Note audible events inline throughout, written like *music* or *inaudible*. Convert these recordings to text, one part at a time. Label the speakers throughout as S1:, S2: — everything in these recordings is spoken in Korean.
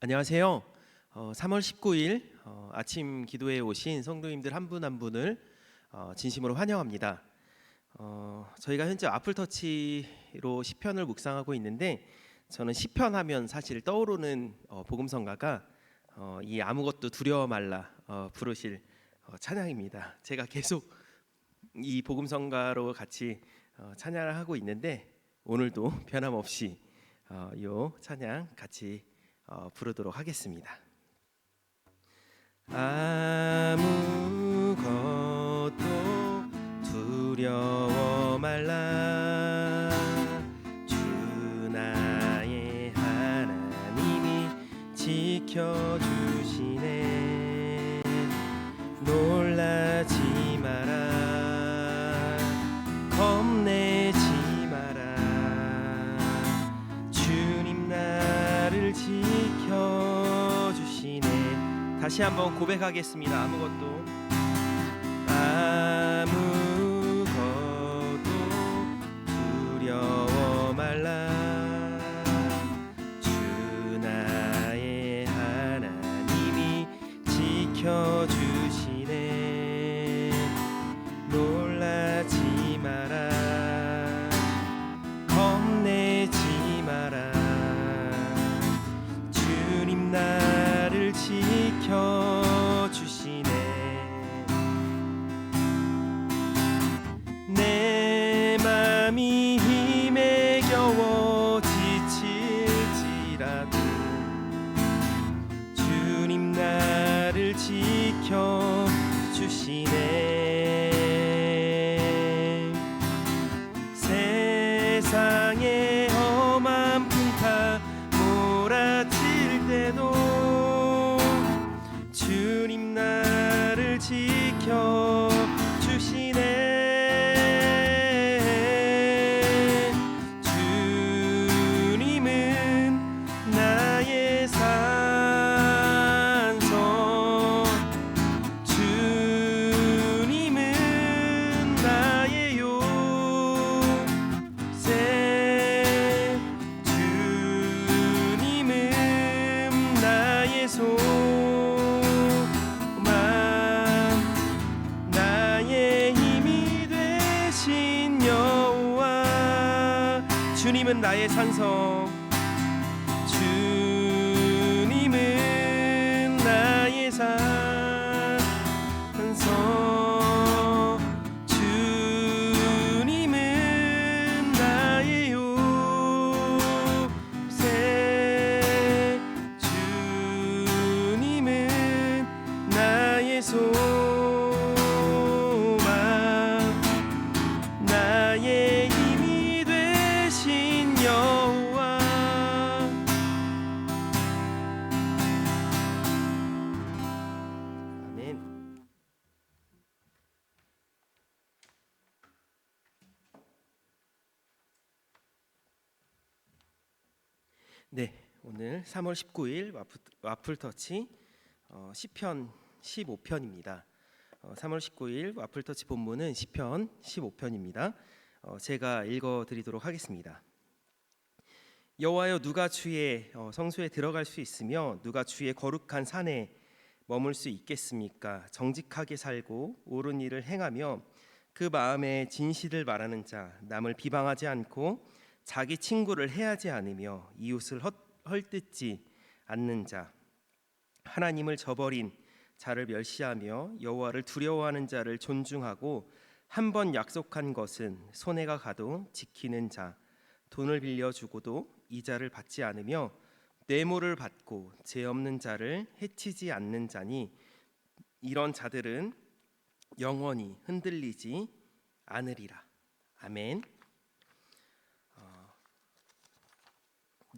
S1: 안녕하세요. 어, 3월 19일 어, 아침 기도에 오신 성도님들 한 분 한 분을 어, 진심으로 환영합니다. 어, 저희가 현재 아플터치로 시편을 묵상하고 있는데 저는 시편 하면 사실 떠오르는 어, 복음성가가 어, 이 아무것도 두려워 말라 어, 부르실 어, 찬양입니다. 제가 계속 이 복음성가로 같이 어, 찬양을 하고 있는데 오늘도 변함없이 어, 요 찬양 같이 어, 부르도록 하겠습니다. 아무것도 두려워 말라 주 나의 하나님이 지켜주 다시 한번 고백하겠습니다. 아무것도. 아 산성 네, 오늘 3월 19일 와플, 와플터치 어, 시편 15편입니다. 어, 3월 19일 와플터치 본문은 시편 15편입니다. 어, 제가 읽어드리도록 하겠습니다. 여호와여 누가 주의 어, 성소에 들어갈 수 있으며 누가 주의 거룩한 산에 머물 수 있겠습니까? 정직하게 살고 옳은 일을 행하며 그 마음에 진실을 말하는 자, 남을 비방하지 않고 자기 친구를 해하지 않으며 이웃을 헛, 헐뜯지 않는 자, 하나님을 저버린 자를 멸시하며 여호와를 두려워하는 자를 존중하고 한 번 약속한 것은 손해가 가도 지키는 자, 돈을 빌려 주고도 이자를 받지 않으며 뇌물을 받고 죄 없는 자를 해치지 않는 자니 이런 자들은 영원히 흔들리지 않으리라. 아멘.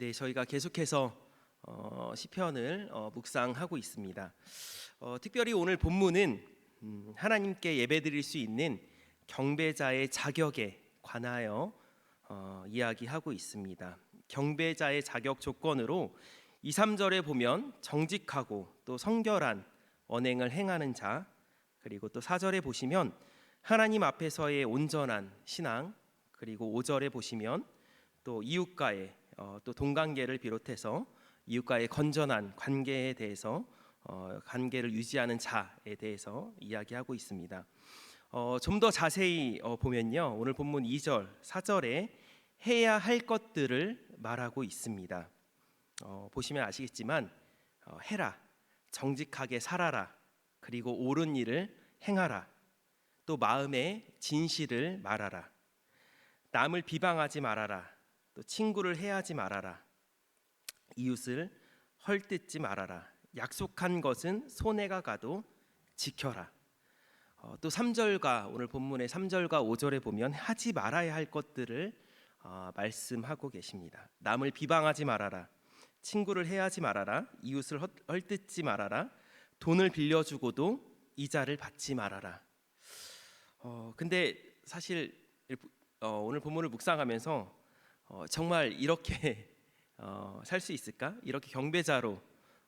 S1: 네, 저희가 계속해서 어, 시편을 어, 묵상하고 있습니다. 어, 특별히 오늘 본문은 음, 하나님께 예배드릴 수 있는 경배자의 자격에 관하여 어, 이야기하고 있습니다. 경배자의 자격 조건으로 2, 3절에 보면 정직하고 또 성결한 언행을 행하는 자 그리고 또 4절에 보시면 하나님 앞에서의 온전한 신앙 그리고 5절에 보시면 또 이웃과의 어, 또 동관계를 비롯해서 이웃과의 건전한 관계에 대해서 어, 관계를 유지하는 자에 대해서 이야기하고 있습니다. 어, 좀 더 자세히 어, 보면요. 오늘 본문 2절, 4절에 해야 할 것들을 말하고 있습니다. 어, 보시면 아시겠지만 어, 해라, 정직하게 살아라, 그리고 옳은 일을 행하라, 또 마음에 진실을 말하라, 남을 비방하지 말아라, 또 친구를 해하지 말아라, 이웃을 헐뜯지 말아라, 약속한 것은 손해가 가도 지켜라. 어, 또 3절과 오늘 본문의 3절과 5절에 보면 하지 말아야 할 것들을 어, 말씀하고 계십니다. 남을 비방하지 말아라. 친구를 해하지 말아라. 이웃을 헛- 헐뜯지 말아라. 돈을 빌려주고도 이자를 받지 말아라. 어, 근데 사실 어, 오늘 본문을 묵상하면서 어, 정말 이렇게 *laughs* 어, 살 수 있을까? 이렇게 경배자로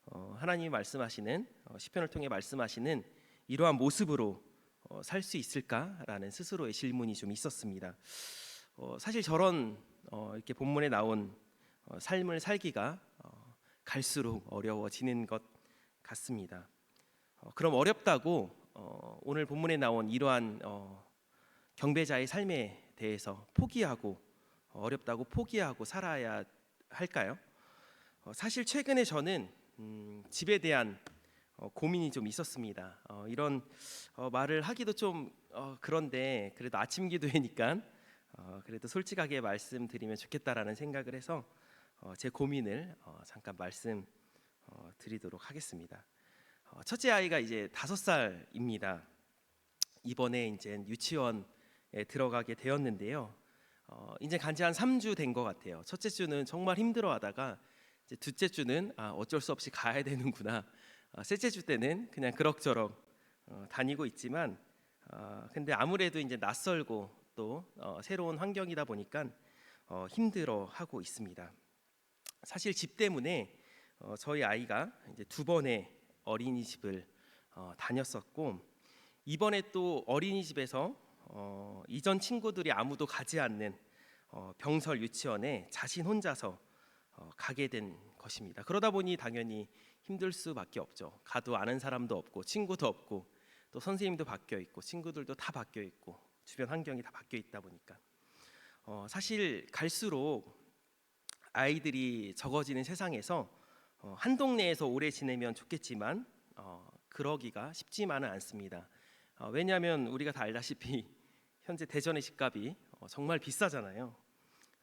S1: 어, 하나님이 말씀하시는 어, 시편을 통해 말씀하시는 이러한 모습으로 어, 살 수 있을까라는 스스로의 질문이 좀 있었습니다. 어, 사실 저런 어, 이렇게 본문에 나온 어, 삶을 살기가 어, 갈수록 어려워지는 것 같습니다. 어, 그럼 어렵다고 어, 오늘 본문에 나온 이러한 어, 경배자의 삶에 대해서 포기하고 어, 어렵다고 포기하고 살아야 할까요? 어, 사실 최근에 저는 음, 집에 대한 어, 고민이 좀 있었습니다. 어, 이런 어, 말을 하기도 좀 어, 그런데 그래도 아침 기도회니까 어, 그래도 솔직하게 말씀드리면 좋겠다라는 생각을 해서 어, 제 고민을 어, 잠깐 말씀 어, 드리도록 하겠습니다. 어, 첫째 아이가 이제 다섯 살입니다. 이번에 이제 유치원에 들어가게 되었는데요. 어, 이제 간지 한 3주 된 것 같아요. 첫째 주는 정말 힘들어하다가 이제 둘째 주는 아, 어쩔 수 없이 가야 되는구나. 어, 셋째 주 때는 그냥 그럭저럭 어, 다니고 있지만 어, 근데 아무래도 이제 낯설고 또 어, 새로운 환경이다 보니까 어, 힘들어하고 있습니다. 사실 집 때문에 어, 저희 아이가 이제 두 번의 어린이집을 어, 다녔었고 이번에 또 어린이집에서 어, 이전 친구들이 아무도 가지 않는 어, 병설 유치원에 자신 혼자서 어, 가게 된 것입니다. 그러다 보니 당연히 힘들 수밖에 없죠. 가도 아는 사람도 없고 친구도 없고 또 선생님도 바뀌어 있고 친구들도 다 바뀌어 있고 주변 환경이 다 바뀌어 있다 보니까 어, 사실 갈수록 아이들이 적어지는 세상에서 어, 한 동네에서 오래 지내면 좋겠지만 어, 그러기가 쉽지만은 않습니다. 어, 왜냐하면 우리가 다 알다시피 현재 대전의 집값이 어, 정말 비싸잖아요.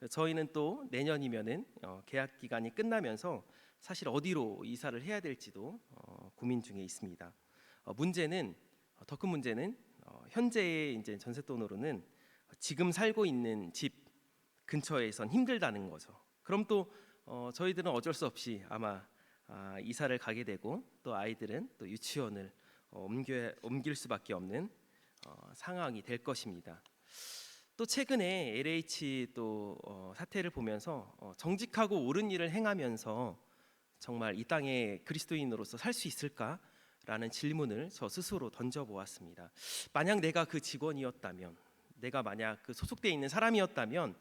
S1: 저희는 또 내년이면은 어, 계약 기간이 끝나면서 사실 어디로 이사를 해야 될지도 어, 고민 중에 있습니다. 어, 문제는 어, 더큰 문제는 어, 현재의 이제 전세 돈으로는 지금 살고 있는 집 근처에선 힘들다는 거죠. 그럼 또 어, 저희들은 어쩔 수 없이 아마 아, 이사를 가게 되고 또 아이들은 또 유치원을 어, 옮겨 옮길 수밖에 없는 어, 상황이 될 것입니다. 또 최근에 LH 또 어, 사태를 보면서 어, 정직하고 옳은 일을 행하면서 정말 이 땅에 그리스도인으로서 살 수 있을까 라는 질문을 저 스스로 던져 보았습니다. 만약 내가 그 직원이었다면, 내가 만약 그 소속돼 있는 사람이었다면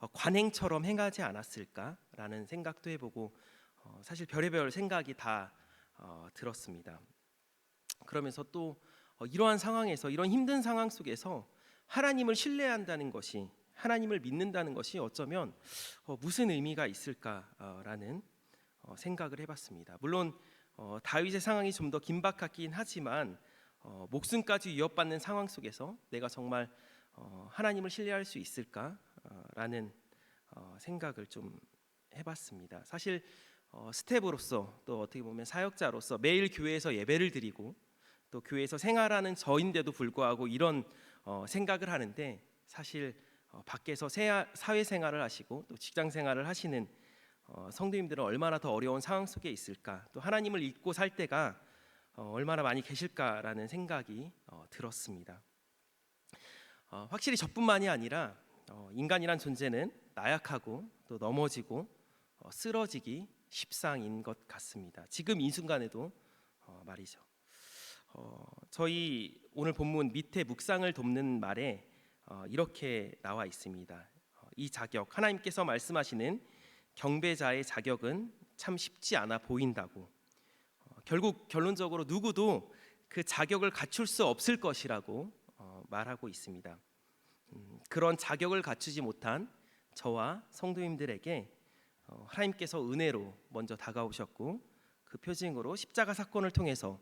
S1: 어, 관행처럼 행하지 않았을까라는 생각도 해보고 어, 사실 별의별 생각이 다 어, 들었습니다. 그러면서 또 어, 이러한 상황에서 이런 힘든 상황 속에서 하나님을 신뢰한다는 것이 하나님을 믿는다는 것이 어쩌면 어, 무슨 의미가 있을까라는 어, 생각을 해봤습니다. 물론 어, 다윗의 상황이 좀 더 긴박하긴 하지만 어, 목숨까지 위협받는 상황 속에서 내가 정말 어, 하나님을 신뢰할 수 있을까라는 어, 생각을 좀 해봤습니다. 사실 어, 스텝으로서 또 어떻게 보면 사역자로서 매일 교회에서 예배를 드리고 또 교회에서 생활하는 저인데도 불구하고 이런 어, 생각을 하는데 사실 어, 밖에서 세아- 사회 생활을 하시고 또 직장 생활을 하시는 어, 성도님들은 얼마나 더 어려운 상황 속에 있을까 또 하나님을 잊고 살 때가 어, 얼마나 많이 계실까라는 생각이 어, 들었습니다. 어, 확실히 저뿐만이 아니라 어, 인간이란 존재는 나약하고 또 넘어지고 어, 쓰러지기 십상인 것 같습니다. 지금 이 순간에도 어, 말이죠. 어, 저희 오늘 본문 밑에 묵상을 돕는 말에 어, 이렇게 나와 있습니다. 어, 이 자격 하나님께서 말씀하시는 경배자의 자격은 참 쉽지 않아 보인다고. 어, 결국 결론적으로 누구도 그 자격을 갖출 수 없을 것이라고 어, 말하고 있습니다. 음, 그런 자격을 갖추지 못한 저와 성도님들에게 어, 하나님께서 은혜로 먼저 다가오셨고 그 표징으로 십자가 사건을 통해서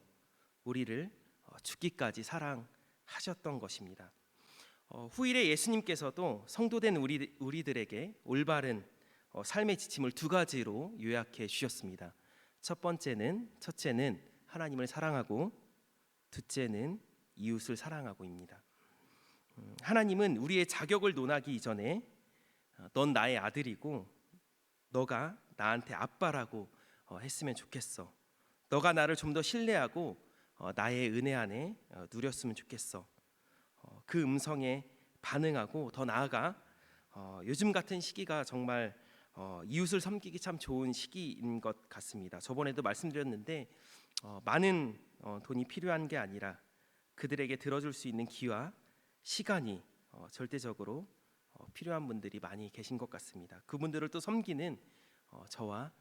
S1: 우리를 어, 죽기까지 사랑하셨던 것입니다. 어, 후일에 예수님께서도 성도된 우리 우리들에게 올바른 어, 삶의 지침을 두 가지로 요약해 주셨습니다. 첫 번째는 첫째는 하나님을 사랑하고 둘째는 이웃을 사랑하고입니다. 음, 하나님은 우리의 자격을 논하기 이전에 어, 넌 나의 아들이고 너가 나한테 아빠라고 어, 했으면 좋겠어. 너가 나를 좀 더 신뢰하고 어, 나의 은혜 안에 어, 누렸으면 좋겠어. 어, 그 음성에 반응하고 더 나아가 어, 요즘 같은 시기가 정말 어, 이웃을 섬기기 참 좋은 시기인 것 같습니다. 저번에도 말씀드렸는데 어, 많은 어, 돈이 필요한 게 아니라 그들에게 들어줄 수 있는 기와 시간이 어, 절대적으로 어, 필요한 분들이 많이 계신 것 같습니다. 그분들을 또 섬기는 어, 저와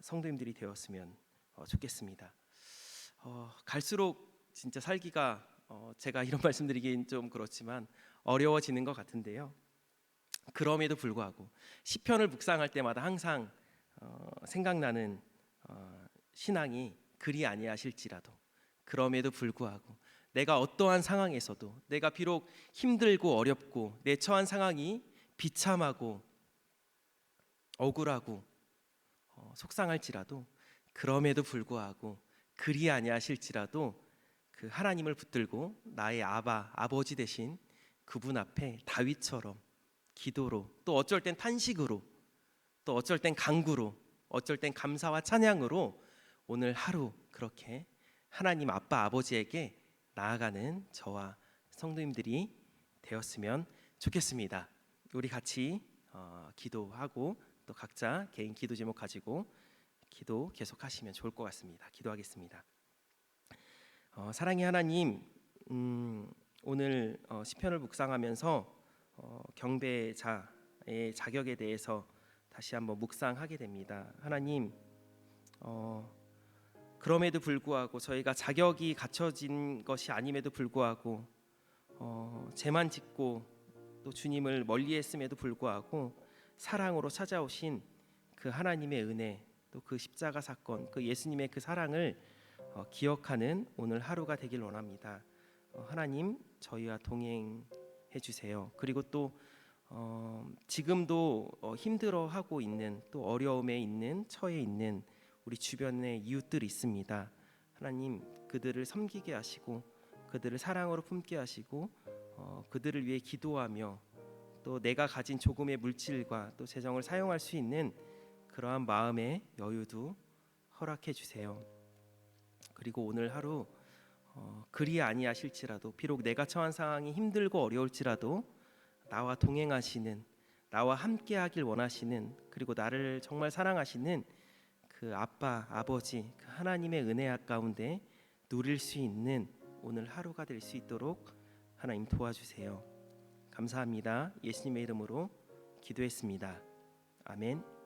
S1: 성도님들이 되었으면 어, 좋겠습니다. 어, 갈수록 진짜 살기가 어, 제가 이런 *laughs* 말씀드리긴 좀 그렇지만 어려워지는 것 같은데요. 그럼에도 불구하고 시편을 묵상할 때마다 항상 어, 생각나는 어, 신앙이 그리 아니하실지라도 그럼에도 불구하고 내가 어떠한 상황에서도 내가 비록 힘들고 어렵고 내 처한 상황이 비참하고 억울하고 어, 속상할지라도 그럼에도 불구하고 그리 아니하실지라도 그 하나님을 붙들고 나의 아바 아버지 대신 그분 앞에 다윗처럼 기도로 또 어쩔 땐 탄식으로 또 어쩔 땐 강구로 어쩔 땐 감사와 찬양으로 오늘 하루 그렇게 하나님 아빠 아버지에게 나아가는 저와 성도님들이 되었으면 좋겠습니다. 우리 같이 어, 기도하고 또 각자 개인 기도 제목 가지고 기도 계속하시면 좋을 것 같습니다. 기도하겠습니다. 어, 사랑의 하나님, 음, 오늘 어, 시편을 묵상하면서 어, 경배자의 자격에 대해서 다시 한번 묵상하게 됩니다. 하나님, 어, 그럼에도 불구하고 저희가 자격이 갖춰진 것이 아님에도 불구하고 어, 죄만 짓고 또 주님을 멀리했음에도 불구하고 사랑으로 찾아오신 그 하나님의 은혜 또 그 십자가 사건 그 예수님의 그 사랑을 어, 기억하는 오늘 하루가 되길 원합니다. 어, 하나님 저희와 동행해 주세요. 그리고 또 어, 지금도 어, 힘들어하고 있는 또 어려움에 있는 처해 있는 우리 주변에 이웃들이 있습니다. 하나님 그들을 섬기게 하시고 그들을 사랑으로 품게 하시고 어, 그들을 위해 기도하며 또 내가 가진 조금의 물질과 또 재정을 사용할 수 있는 그러한 마음의 여유도 허락해 주세요. 그리고 오늘 하루 어, 그리 아니하실지라도 비록 내가 처한 상황이 힘들고 어려울지라도 나와 동행하시는 나와 함께 하길 원하시는 그리고 나를 정말 사랑하시는 그 아빠 아버지 그 하나님의 은혜 가운데 누릴 수 있는 오늘 하루가 될 수 있도록 하나님 도와주세요. 감사합니다. 예수님의 이름으로 기도했습니다. 아멘.